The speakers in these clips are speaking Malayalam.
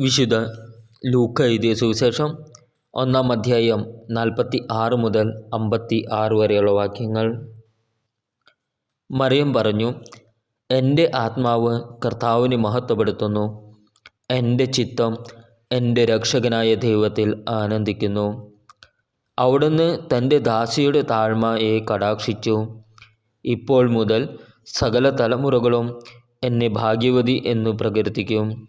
വിശുദ്ധ ലൂക്ക എഴുതിയ സുവിശേഷം ഒന്നാം അധ്യായം നാൽപ്പത്തി ആറ് മുതൽ അമ്പത്തി ആറ് വരെയുള്ള വാക്യങ്ങൾ. മറിയം പറഞ്ഞു എന്റെ ആത്മാവ് കർത്താവിനെ മഹത്വപ്പെടുത്തുന്നു. എന്റെ ചിത്തം എന്റെ രക്ഷകനായ ദൈവത്തിൽ ആനന്ദിക്കുന്നു. അവിടുന്ന് തന്റെ ദാസിയുടെ താഴ്മയെ കടാക്ഷിച്ചു. ഇപ്പോൾ മുതൽ സകല തലമുറകളും എന്നെ ഭാഗ്യവതി എന്ന് പ്രകീർത്തിക്കും.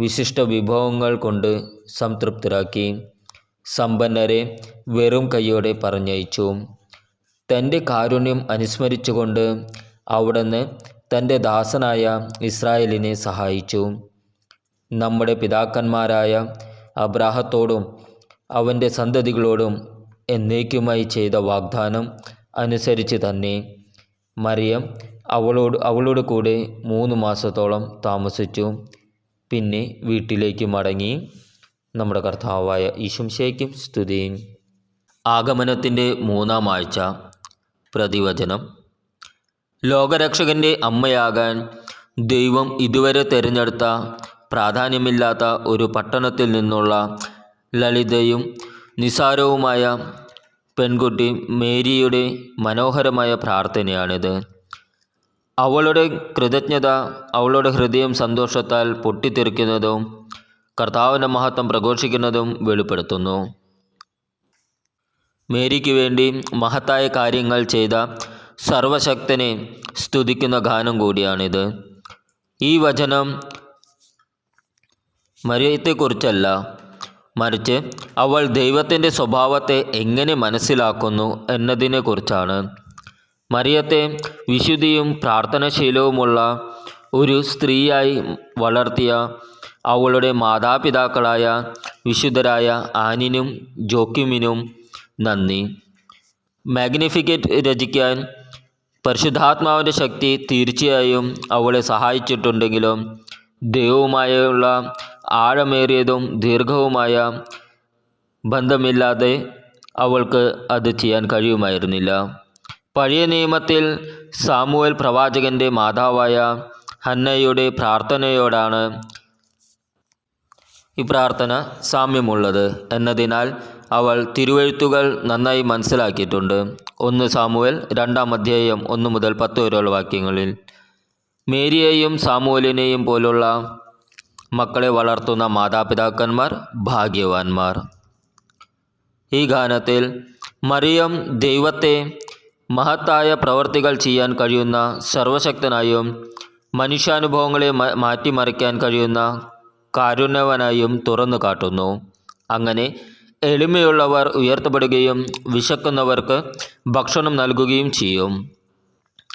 വിശിഷ്ട വിഭവങ്ങൾ കൊണ്ട് സംതൃപ്തരാക്കി സമ്പന്നരെ വെറും കൈയോടെ പറഞ്ഞയച്ചു. തന്റെ കാരുണ്യം അനുസ്മരിച്ചുകൊണ്ട് അവിടുന്ന് തന്റെ ദാസനായ ഇസ്രായേലിനെ സഹായിച്ചു. നമ്മുടെ പിതാക്കന്മാരായ അബ്രാഹത്തോടും അവന്റെ സന്തതികളോടും എന്നേക്കുമായി ചെയ്ത വാഗ്ദാനം അനുസരിച്ച് തന്നെ മറിയം അവളോട് അവളോട് കൂടെ മൂന്ന് മാസത്തോളം താമസിച്ചു. പിന്നെ വീട്ടിലേക്ക് മടങ്ങി നമ്മുടെ കർത്താവായ ഈശംശയ്ക്കും സ്തുതിയും. ആഗമനത്തിന്റെ മൂന്നാം ആഴ്ച പ്രതിവചനം. ലോകരക്ഷകന്റെ അമ്മയാകാൻ ദൈവം ഇതുവരെ തിരഞ്ഞെടുത്ത പ്രാധാന്യമില്ലാത്ത ഒരു പട്ടണത്തിൽ നിന്നുള്ള ലളിതയും നിസാരവുമായ പെൺകുട്ടി മേരിയുടെ മനോഹരമായ പ്രാർത്ഥനയാണിത്. അവളുടെ കൃതജ്ഞത അവളുടെ ഹൃദയം സന്തോഷത്താൽ പൊട്ടിത്തെറിക്കുന്നതും കർത്താവിന്റെ മഹത്വം പ്രഘോഷിക്കുന്നതും വെളിപ്പെടുത്തുന്നു. മേരിക്ക് വേണ്ടി മഹത്തായ കാര്യങ്ങൾ ചെയ്ത സർവശക്തനെ സ്തുതിക്കുന്ന ഗാനം കൂടിയാണിത്. ഈ വചനം മറിയത്തെക്കുറിച്ചല്ല മറിച്ച് അവൾ ദൈവത്തിന്റെ സ്വഭാവത്തെ എങ്ങനെ മനസ്സിലാക്കുന്നു എന്നതിനെക്കുറിച്ചാണ്. മറിയത്തെ വിശുദ്ധിയും പ്രാർത്ഥനാശീലവുമുള്ള ഒരു സ്ത്രീയായി വളർത്തിയ അവളുടെ മാതാപിതാക്കളായ വിശുദ്ധരായ ആനിനും ജോക്കിമിനും നന്ദി. മാഗ്നിഫിക്കറ്റ് രചിക്കാൻ പരിശുദ്ധാത്മാവിന്റെ ശക്തി തീർച്ചയായും അവളെ സഹായിച്ചിട്ടുണ്ടെങ്കിലും ദൈവവുമായുള്ള ആഴമേറിയതും ദീർഘവുമായ ബന്ധമില്ലാതെ അവൾക്ക് അത് ചെയ്യാൻ കഴിയുമായിരുന്നില്ല. പഴയ നിയമത്തിൽ സാമുവൽ പ്രവാചകന്റെ മാതാവായ ഹന്നയുടെ പ്രാർത്ഥനയോടാണ് ഈ പ്രാർത്ഥന സാമ്യമുള്ളത്. എന്നതിനാൽ അവൾ തിരുവഴുത്തുകൾ നന്നായി മനസ്സിലാക്കിയിട്ടുണ്ട്. ഒന്ന് സാമുവൽ രണ്ടാം അധ്യായം ഒന്ന് മുതൽ പത്ത് വരെയുള്ള വാക്യങ്ങളിൽ. മേരിയെയും സാമുവലിനെയും പോലുള്ള മക്കളെ വളർത്തുന്ന മാതാപിതാക്കന്മാർ ഭാഗ്യവാന്മാർ. ഈ ഗാനത്തിൽ മറിയം ദൈവത്തെ മഹത്തായ പ്രവർത്തികൾ ചെയ്യാൻ കഴിയുന്ന സർവശക്തനായും മനുഷ്യാനുഭവങ്ങളെ മാറ്റിമറിക്കാൻ കഴിയുന്ന കാരുണ്യവനായും തുറന്നു കാട്ടുന്നു. അങ്ങനെ എളിമയുള്ളവർ ഉയർത്തപ്പെടുകയും വിശക്കുന്നവർക്ക് ഭക്ഷണം നൽകുകയും ചെയ്യും.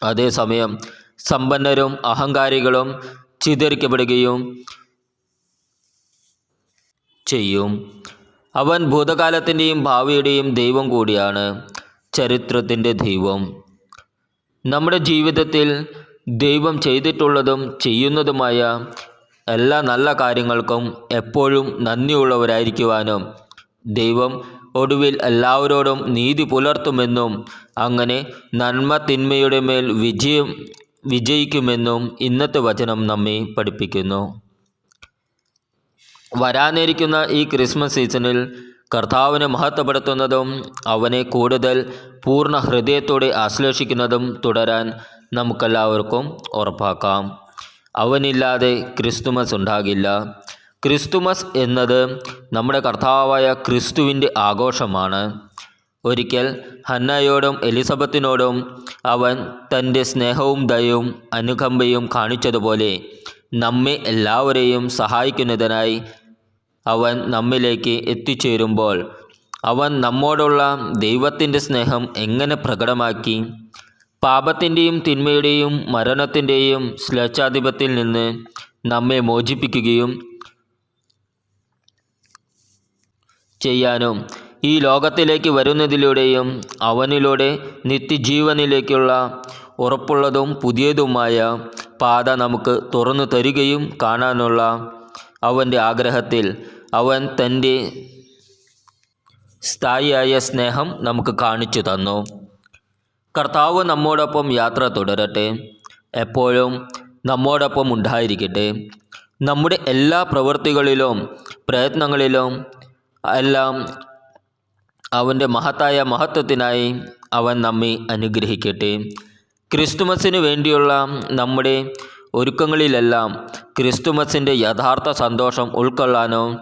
അതേസമയം സമ്പന്നരും അഹങ്കാരികളും ചിതറിക്കപ്പെടുകയും ചെയ്യും. അവൻ ഭൂതകാലത്തിന്റെയും ഭാവിയുടെയും ദൈവം കൂടിയാണ്. ചരിത്രത്തിന്റെ ദൈവം. നമ്മുടെ ജീവിതത്തിൽ ദൈവം ചെയ്തിട്ടുള്ളതും ചെയ്യുന്നതുമായ എല്ലാ നല്ല കാര്യങ്ങൾക്കും എപ്പോഴും നന്ദിയുള്ളവരായിരിക്കുവാനും ദൈവം ഒടുവിൽ എല്ലാവരോടും നീതി പുലർത്തുമെന്നും അങ്ങനെ നന്മ തിന്മയുടെ മേൽ വിജയം വിജയിക്കുമെന്നും ഇന്നത്തെ വചനം നമ്മെ പഠിപ്പിക്കുന്നു. വരാനിരിക്കുന്ന ഈ ക്രിസ്മസ് സീസണിൽ കർത്താവിനെ മഹത്വപ്പെടുത്തുന്നതും അവനെ കൂടുതൽ പൂർണ ഹൃദയത്തോടെ ആശ്ലേഷിക്കുന്നതും തുടരാൻ നമുക്കെല്ലാവർക്കും ഉറപ്പാക്കാം. അവനില്ലാതെ ക്രിസ്തുമസ് ഉണ്ടാകില്ല. ക്രിസ്തുമസ് എന്നത് നമ്മുടെ കർത്താവായ ക്രിസ്തുവിന്റെ ആഘോഷമാണ്. ഒരിക്കൽ ഹന്നയോടും എലിസബത്തിനോടും അവൻ തന്റെ സ്നേഹവും ദയവും അനുകമ്പയും കാണിച്ചതുപോലെ നമ്മെ എല്ലാവരെയും സഹായിക്കുന്നതിനായി അവൻ നമ്മിലേക്ക് എത്തിച്ചേരുമ്പോൾ അവൻ നമ്മോടുള്ള ദൈവത്തിന്റെ സ്നേഹം എങ്ങനെ പ്രകടമാക്കി? പാപത്തിന്റെയും തിന്മയുടെയും മരണത്തിന്റെയും സ്ലേച്ഛാധിപത്തിൽ നിന്ന് നമ്മെ മോചിപ്പിക്കുകയും ചെയ്യാനും ഈ ലോകത്തിലേക്ക് വരുന്നതിലൂടെയും അവനിലൂടെ നിത്യജീവനിലേക്കുള്ള ഉറപ്പുള്ളതും പുതിയതുമായ പാത നമുക്ക് തുറന്നു തരികയും കാണാനുള്ള അവന്റെ ആഗ്രഹത്തിൽ അവൻ തന്റെ സ്ഥായിയായ സ്നേഹം നമുക്ക് കാണിച്ചു തന്നു. കർത്താവ് നമ്മോടൊപ്പം യാത്ര തുടരട്ടെ. എപ്പോഴും നമ്മോടൊപ്പം ഉണ്ടായിരിക്കട്ടെ. നമ്മുടെ എല്ലാ പ്രവൃത്തികളിലും പ്രയത്നങ്ങളിലും എല്ലാം അവന്റെ മഹത്തായ മഹത്വത്തിനായി അവൻ നമ്മെ അനുഗ്രഹിക്കട്ടെ. ക്രിസ്തുമസിന് വേണ്ടിയുള്ള നമ്മുടെ ഒരുക്കങ്ങളിലെല്ലാം ക്രിസ്തുമസിന്റെ യഥാർത്ഥ സന്തോഷം ഉൾക്കൊള്ളാനോ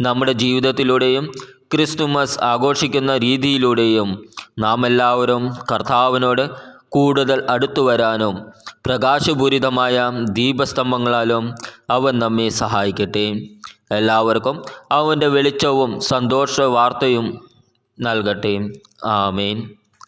നമ്മുടെ ജീവിതത്തിലൂടെയും ക്രിസ്തുമസ് ആഘോഷിക്കുന്ന രീതിയിലൂടെയും നാം എല്ലാവരും കർത്താവിനോട് കൂടുതൽ അടുത്തു വരാനും പ്രകാശപൂരിതമായ ദീപസ്തംഭങ്ങളാലും അവൻ നമ്മെ സഹായിക്കട്ടെ. എല്ലാവർക്കും അവന്റെ വെളിച്ചവും സന്തോഷ വാർത്തയും നൽകട്ടെ. ആമേൻ.